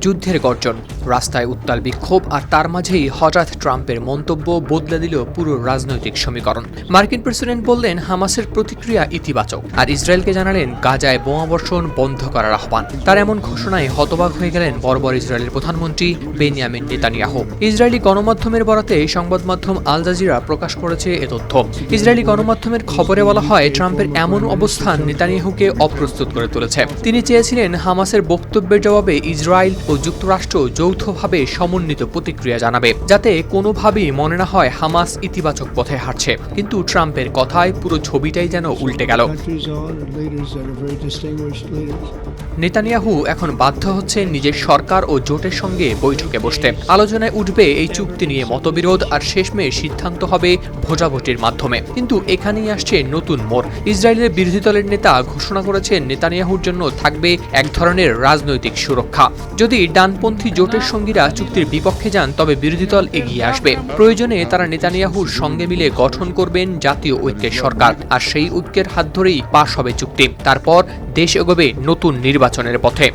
যুদ্ধের গর্জন। রাস্তায় উত্তাল বিক্ষোভ আর তার মাঝেই হঠাৎ ট্রাম্পের মন্তব্য বদলে দিল পুরো রাজনৈতিক সমীকরণ। মার্কিন প্রেসিডেন্ট বললেন, হামাসের প্রতিক্রিয়া ইতিবাচক। আর ইসরায়েলকে জানালেন, গাজায় বোমাবর্ষণ বন্ধ করার আহ্বান। তার এমন ঘোষণায় হতবাক হয়ে গেলেন বর্বর ইসরায়েলের প্রধানমন্ত্রী বেনিয়ামিন নেতানিয়াহু। ইসরায়েলি গণমাধ্যমের বরাতে সংবাদ মাধ্যম আল জাজিরা প্রকাশ করেছে এ তথ্য। ইসরায়েলি গণমাধ্যমের খবরে বলা হয়, ট্রাম্পের এমন অবস্থান নেতানিয়াহুকে অপ্রস্তুত করে তুলেছে। তিনি চেয়েছিলেন হামাসের বক্তব্যের জবাবে ইসরায়েল ও যুক্তরাষ্ট্র যৌথভাবে সমন্বিত প্রতিক্রিয়া জানাবে, যাতে কোনোভাবেই মনে না হয় হামাস ইতিবাচক পথে হাঁটছে। কিন্তু ট্রাম্পের কথায় পুরো ছবিটাই যেন উল্টে গেল. নেতানিয়াহু এখন বাধ্য হচ্ছে নিজের সরকার ও জোটের সঙ্গে বৈঠকে বসতে। আলোচনায় উঠবে এই চুক্তি নিয়ে মতবিরোধ আর শেষমেশ সিদ্ধান্ত হবে ভোটাভুটির মাধ্যমে। কিন্তু এখানেই আসছে নতুন মোড়। ইসরায়েলের বিরোধী দলের নেতা ঘোষণা করেছেন নেতানিয়াহুর জন্য থাকবে এক ধরনের রাজনৈতিক সুরক্ষা। যদি ডানপন্থী জোটের সঙ্গীরা চুক্তির বিপক্ষে যান, তবে বিরোধী দল এগিয়ে আসবে। প্রয়োজনে তারা নেতানিয়াহুর সঙ্গে মিলে গঠন করবেন জাতীয় ঐক্যের সরকার, আর সেই ঐক্যের হাত ধরেই পাশ হবে চুক্তি। তারপর দেশ এগোবে নতুন নির্বাচনের পথে।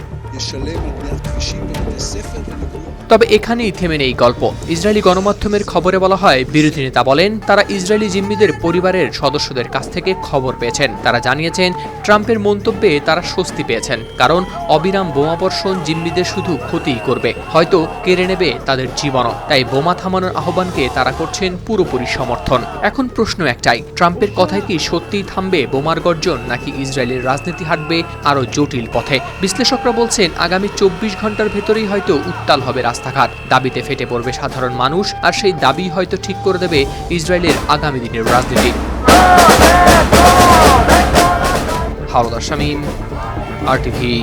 তবে এখানেই থেমে নেই গল্প। ইসরায়েলি গণমাধ্যমের খবরে বলা হয়, বিরোধী নেতা বলেন, তারা ইসরায়েলি জিম্মিদের পরিবারের সদস্যদের কাছ থেকে খবর পেয়েছেন। তারা জানিয়েছেন, ট্রাম্পের মন্তব্যে তারা স্বস্তি পেয়েছেন, কারণ অবিরাম বোমাবর্ষণ জিম্মিদের শুধু ক্ষতি করবে। হয়তো কেড়ে নেবে তাদের জীবনও। তাই বোমা থামানোর আহ্বানকে তারা করছেন পুরোপুরি সমর্থন। এখন প্রশ্ন একটাই, ট্রাম্পের কথায় কি সত্যিই থামবে বোমার গর্জন, নাকি ইসরায়েলের রাজনীতি হাঁটবে আরও জটিল পথে? বিশ্লেষকরা বলছেন, আগামী চব্বিশ ঘণ্টার ভেতরেই হয়তো উত্তাল হবে রাস্তাঘাট। দাবিতে ফেটে পড়বে সাধারণ মানুষ, আর সেই দাবি হয়তো ঠিক করে দেবে ইসরায়েলের আগামী দিনের রাজনীতি। Hawladar Shamim R TV.